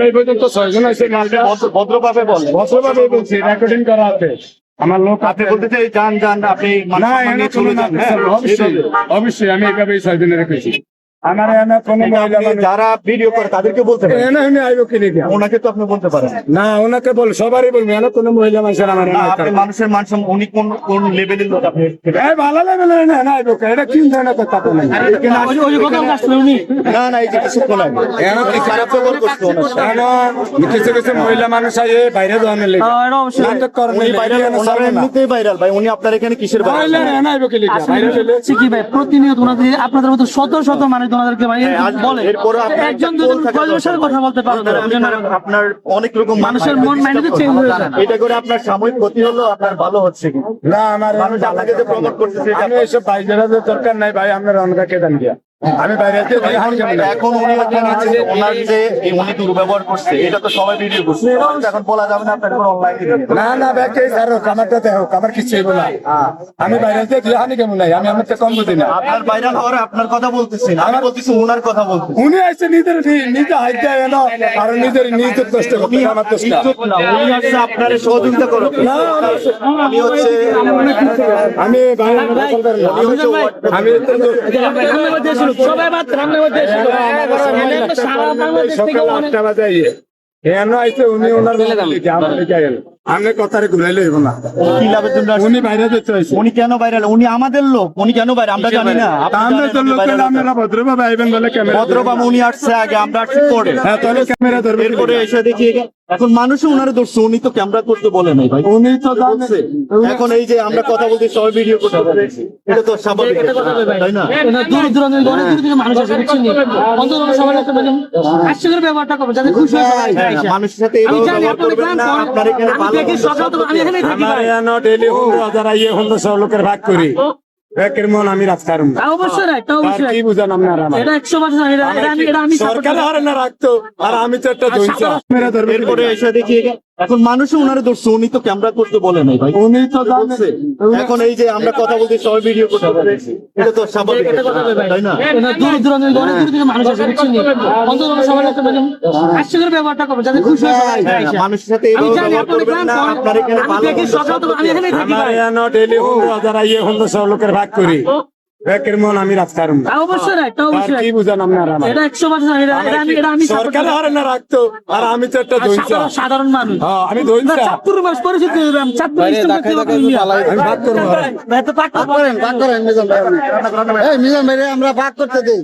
এই পর্যন্ত ছয়জন আছে মালটা ভদ্র- ভদ্রভাবে ভদ্রভাবে বলছি রেকর্ডিং করা আছে। আমার লোক আপনি বলতে চাই যান আপনি না হ্যাঁ? অবশ্যই অবশ্যই আমি এভাবেই দিনে রেখেছি। আমার এনে কোনো মহিলা মানুষ যারা ভিডিও করে তাদেরকে বলতে পারেন। এনে এনে আইব কি নাকি ওনাকে তো আপনি বলতে পারেন। না ওনাকে বল সবারই বলবি এনে কোনো মহিলা মানুষের আমার না আপনি মানুষের মান উনি কোন কোন লেভেলের লোক আপনি? এই ভালো লাগে না এনে এনে এটা কি ধরনের কথা তো নাই? না না এই যে কিছুক্ষণ আগে এনে উনি খারাপ ব্যবহার করছে ওনার সাথে। কিছু কিছু মহিলা মানুষ আইয়ে বাইরে যাওয়ার লেগে নাটক করেন উনি ভাইরাল ওনারা এমনিতেই ভাইরাল ভাই উনি আপনার এখানে কিসের ভাইরাল এনে আইব কি লিখা বাইরে চলে কি ভাই প্রতিনিয়ত ওনাদের আপনাদের মতো শত শত মানুষ ওনাদেরকে ভাই বলে আপনার একজন দুজন goal সাথে কথা বলতে পারো আপনার- আপনার অনেক রকম মানুষের মন মাইন্ড চেঞ্জ হয়ে যায়। এটা করে আপনার সাময়িক ক্ষতি হলো আপনার ভালো হচ্ছে কি? না আমার মানুষ আপনাকে যে প্রমোট করতেছে আমি এসব বাইরে দরকার নাই ভাই আপনার অনকা কেদান দিয়া। আমি বাইরে এখন উনি ওখানে আছে, ওনার যে উনি দুর্ব্যবহার করছে এটা তো সবাই ভিডিও করছে এখন বলা যাবে না আপনার অনলাইনে না না ব্যাকে স্যার হোক হোক আমার কিছুই বলা আমি বাইরে আছি, তুই হানি কেমন নাই আমি আমার কম বুঝি না আপনার ভাইরাল হওয়ার আপনার কথা বলতেছি না আমি বলতেছি ওনার কথা বলতেছি উনি আসছে নিজের নিজে হাইট দেয় আর নিজের নিজের কষ্ট করতে আমার না, উনি আপনার সহযোগিতা করো না, আমি হচ্ছে আমি আমি সবাই সারা বাংলাদেশ থেকে আটটা বাজে কেন আইছে? উনি ওনার আমি কথারে ঘুরাইলে হইব না। কি লাভের জন্য উনি বাইরে যেতে হয়েছে উনি কেন উনি আমাদের লোক উনি কেন বাইরে? আমরা জানি না। আপনি আমরা জানেন তো লোক আপনারা ভদ্রভাবে আইবেন বলে ক্যামেরা ভদ্রবাবু উনি আসছে আগে আমরা আসছি পরে। হ্যাঁ তাহলে ক্যামেরা এরপরে এসে দেখি এখানে- এখন মানুষও উনারে ধরছে উনি তো ক্যামেরা করতে বলে নাই ভাই উনি তো জানে এখন এই যে আমরা কথা বলতে সবাই ভিডিও করতে। এটা তো স্বাভাবিক তাই না দূর দূরান্ত অনেক দূর থেকে মানুষ আসে বুঝছেন নি? অন্তত সবাই একটা মানে হাস্যকর ব্যবহারটা করব যাতে খুশি হয়ে হ্যাঁ, এসে। মানুষের সাথে জানি ব্যবহার করবেন গান না আপনার এখানে ভালো আমি এখানেই থাকি ভাই। এনো ডেলি হুন্ড্রো হাজার আইয়ে হুন্ড্রো সব লোকের ভাগ করি একের মন আমি রাখতে পারব না অবশ্যই রাখ, তা আর অবশ্যই কি বুঝান আপনারা এটা একশো পার্সেন্ট এটা এটা আমি এটা আমি সরকার হারে না রাখতো আর আমি তো একটা মেরে এরপরে এসে দেখি এখানে- এখন মানুষও উনারে ধরছে উনি তো ক্যামেরা করতে বলে নাই ভাই উনি তো জানে এখন এই যে আমরা কথা বলতে সবাই ভিডিও করতে পারছি। এটা তো স্বাভাবিক তাই না দূর দূরান্ত অনেক দূর থেকে মানুষ আসে বুঝছেন নি? অন্তত আমরা সবাই একটা মানে হাস্যকর ব্যবহারটা করব যাতে খুশি হয়ে হ্যাঁ। মানুষের সাথে জানি ব্যবহার করবেন গান না করেন। আপনার এখানে ভালো আমি এখানেই থাকি ভাই। হুন্ড্রো হাজার আইয়ে হুন্ড্রো সব লোকের ভাগ করি একের মন আমি রাখতে পারব না অবশ্যই রাখ, আর অবশ্যই কি বুঝান আপনারা এটা একশো পার্সেন্ট এটা এটা আমি এটা আমি সরকার হারে না রাখতো আর আমি তো একটা সাধারণ- মানুষ। হ্যাঁ আমি ভাগ করব ভাই, তো করেন, করেন। এই মিজান ভাই আমরা ভাগ করতে দিই।